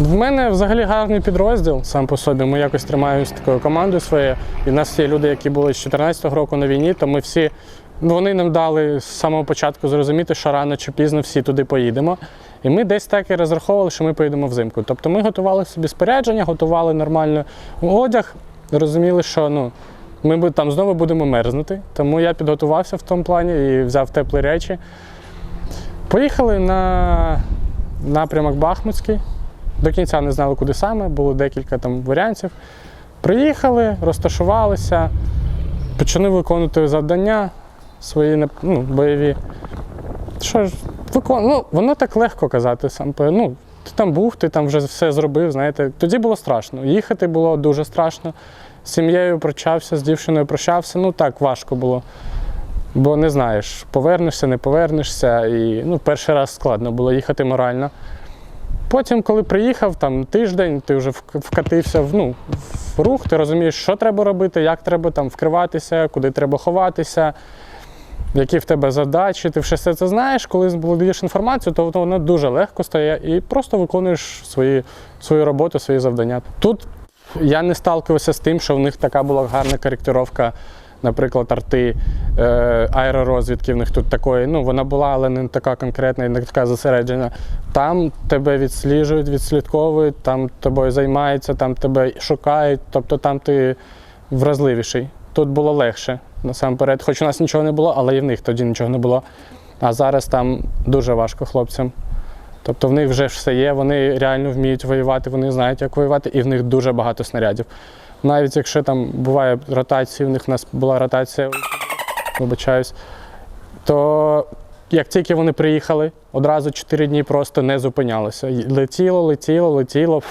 В мене взагалі гарний підрозділ сам по собі. Ми якось тримаємося такою командою своєю. І в нас є люди, які були з 14-го року на війні, то ми всі. ну, Вони нам дали з самого початку зрозуміти, що рано чи пізно всі туди поїдемо. І ми десь так і розраховували, що ми поїдемо взимку. Тобто ми готували собі спорядження, готували нормально одяг, розуміли, що ну, ми там знову будемо мерзнути. Тому я підготувався в тому плані і взяв теплі речі. Поїхали на напрямок Бахмутський. До кінця не знали, куди саме, було декілька там варіантів. Приїхали, розташувалися, почали виконувати завдання свої ну, бойові. Що ж, викон... ну, воно так легко казати сам. Ну, ти там був, ти там вже все зробив, знаєте. Тоді було страшно. Їхати було дуже страшно. З сім'єю прощався, з дівчиною прощався. Ну так важко було. Бо не знаєш, повернешся, не повернешся. І ну, перший раз складно було їхати морально. Потім, коли приїхав, там тиждень, ти вже вкатився в, ну, в рух, ти розумієш, що треба робити, як треба там вкриватися, куди треба ховатися, які в тебе задачі. Ти все це знаєш, коли володієш інформацією, то воно дуже легко стає і просто виконуєш свої, свою роботу, свої завдання. Тут я не сталкивався з тим, що в них така була гарна коректировка, наприклад, арти е, аеророзвідки. В них тут такої. Ну, вона була, але не така конкретна і не така зосереджена. Там тебе відсліджують, відслідковують, там тобою займаються, там тебе шукають, тобто там ти вразливіший. Тут було легше насамперед. Хоч у нас нічого не було, але і в них тоді нічого не було. А зараз там дуже важко хлопцям. Тобто в них вже все є, вони реально вміють воювати, вони знають, як воювати, і в них дуже багато снарядів. Навіть якщо там буває ротації, в них в нас була ротація, вибачаюсь, то як тільки вони приїхали, одразу 4 дні просто не зупинялися. Летіло, летіло, летіло.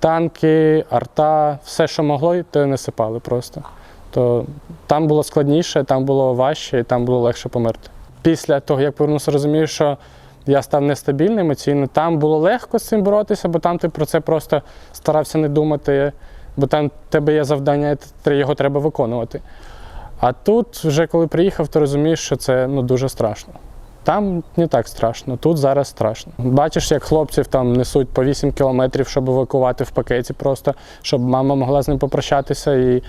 Танки, арта, все, що могло, і те насипали просто. То там було складніше, там було важче, і там було легше померти. Після того, як повернувся, розумію, що я став нестабільним емоційно. Там було легко з цим боротися, бо там ти про це просто старався не думати, бо там в тебе є завдання, його треба виконувати. А тут, вже коли приїхав, ти розумієш, що це ну, дуже страшно. Там не так страшно, тут зараз страшно. Бачиш, як хлопців там несуть по 8 кілометрів, щоб евакувати в пакеті просто, щоб мама могла з ним попрощатися і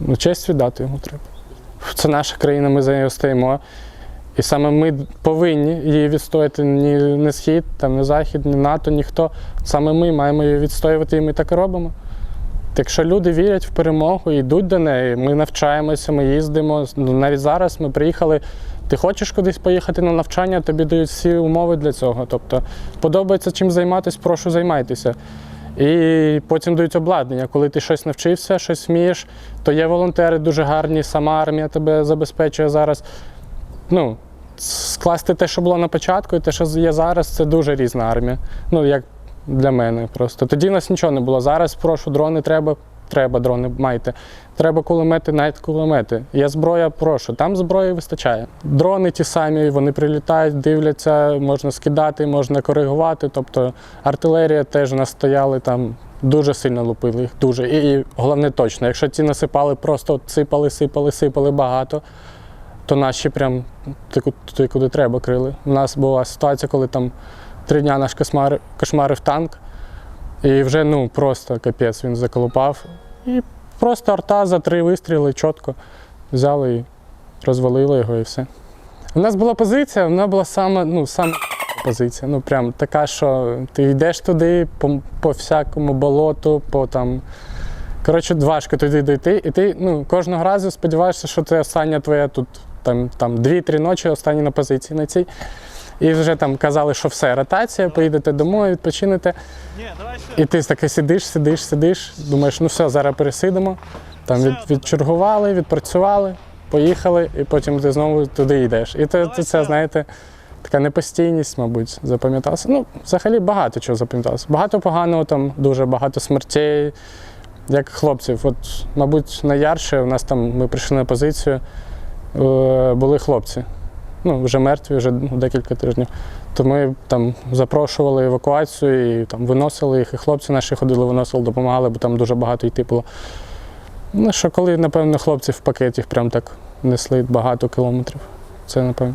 ну, честь віддати йому треба. Це наша країна, ми за нею стоїмо. І саме ми повинні її відстояти ні не схід, там, не захід, ні НАТО, ніхто. Саме ми маємо її відстоювати, і ми так і робимо. Якщо люди вірять в перемогу і йдуть до неї, ми навчаємося, ми їздимо. Навіть зараз ми приїхали. Ти хочеш кудись поїхати на навчання, тобі дають всі умови для цього. Тобто подобається чим займатися, прошу займайтеся. І потім дають обладнання. Коли ти щось навчився, щось вмієш, то є волонтери дуже гарні, сама армія тебе забезпечує зараз. Ну, скласти те, що було на початку, і те, що є зараз, це дуже різна армія. Ну, як для мене просто. Тоді в нас нічого не було. Зараз прошу, дрони треба. Треба дрони майте. Треба кулемети, навіть кулемети. Є зброя, прошу. Там зброї вистачає. Дрони ті самі, вони прилітають, дивляться, можна скидати, можна коригувати. Тобто артилерія теж у нас стояли там. Дуже сильно лупили їх, дуже. І, і головне точно, якщо ці насипали, просто сипали, сипали, сипали багато, то наші прям туди, куди треба крили. У нас була ситуація, коли там три дня наш кошмар, кошмарив танк, і вже ну просто капець він заколупав. І просто арта за три вистріли чітко взяли і розвалили його і все. У нас була позиція, вона була саме, ну, саме позиція. Ну, прям така, що ти йдеш туди по, по всякому болоту, по там. Коротше, важко туди дійти, і ти ну, кожного разу сподіваєшся, що це остання твоя тут там, там 2-3 ночі, останні на позиції на цій. І вже там казали, що все, ротація, поїдете домой, відпочинете. І ти таки сидиш, сидиш, сидиш, думаєш, ну все, зараз пересидимо. Там від, відчергували, відпрацювали, поїхали, і потім ти знову туди йдеш. І це, це, знаєте, така непостійність, мабуть, запам'яталася. Ну, взагалі багато чого запам'яталося. Багато поганого, там дуже багато смертей, як хлопців. От, мабуть, найярше у нас там ми прийшли на позицію, були хлопці. Ну, вже мертві, вже ну, декілька тижнів. То ми там запрошували евакуацію і там виносили їх, і хлопці наші ходили, виносили, допомагали, бо там дуже багато йти було. Ну, що коли, напевно, хлопці в пакеті прям так несли багато кілометрів. Це, напевно,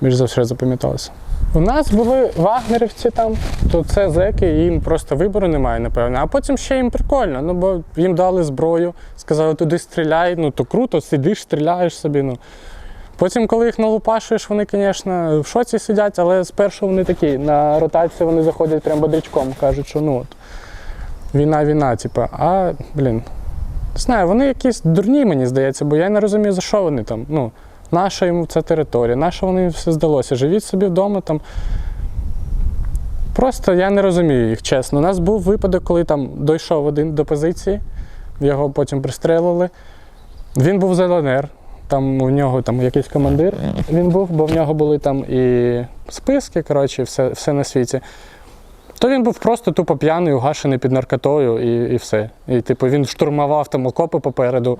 більш за все запам'яталося. У нас були вагнерівці там, то це зеки, їм просто вибору немає, напевно. А потім ще їм прикольно, ну бо їм дали зброю, сказали, туди стріляй, ну то круто, сидиш, стріляєш собі. Ну. Потім, коли їх налупашуєш, вони, звісно, в шоці сидять, але спершу вони такі, на ротацію вони заходять прям бодрячком, кажуть, що ну от, війна, війна, типу, а, блін. Не знаю, вони якісь дурні, мені здається, бо я не розумію, за що вони там. Ну, наша йому ця територія, наша вони все здалося. Живіть собі вдома там. Просто я не розумію їх, чесно. У нас був випадок, коли там дійшов один до позиції, його потім пристрелили. Він був з ЛНР, там у нього там якийсь командир він був, бо в нього були там і списки, коротше, все, все на світі. То він був просто тупо п'яний, угашений під наркотою і, і все. І типу він штурмував там окопи попереду,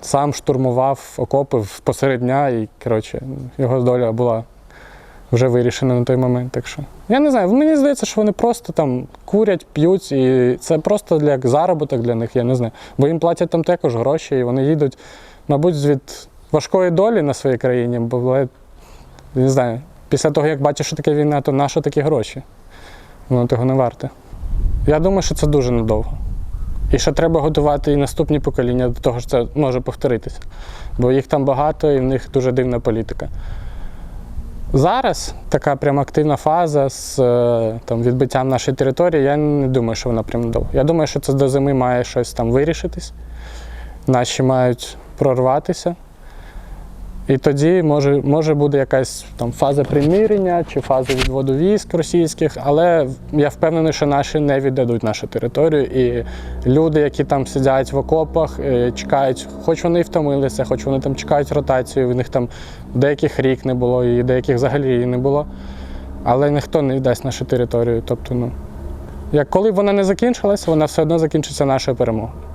сам штурмував окопи в- посеред дня, і коротше, його доля була вже вирішена на той момент. Так що я не знаю, мені здається, що вони просто там курять, п'ють, і це просто для заробіток для них, я не знаю. Бо їм платять там також гроші, і вони їдуть, мабуть, від важкої долі на своїй країні, бо не знаю, після того, як бачиш, що таке війна, то на що такі гроші? Воно того не варте. Я думаю, що це дуже надовго. І що треба готувати і наступні покоління до того, що це може повторитися. Бо їх там багато і в них дуже дивна політика. Зараз така прям активна фаза з е, там, відбиттям нашої території, я не думаю, що вона прям довго. Я думаю, що це до зими має щось там вирішитись. Наші мають прорватися. І тоді може, може буде якась там фаза примирення чи фаза відводу військ російських, але я впевнений, що наші не віддадуть нашу територію. І люди, які там сидять в окопах, е, чекають, хоч вони і втомилися, хоч вони там чекають ротацію, в них там деяких рік не було, і деяких взагалі її не було. Але ніхто не віддасть нашу територію. Тобто, ну, як коли вона не закінчилась, вона все одно закінчиться нашою перемогою.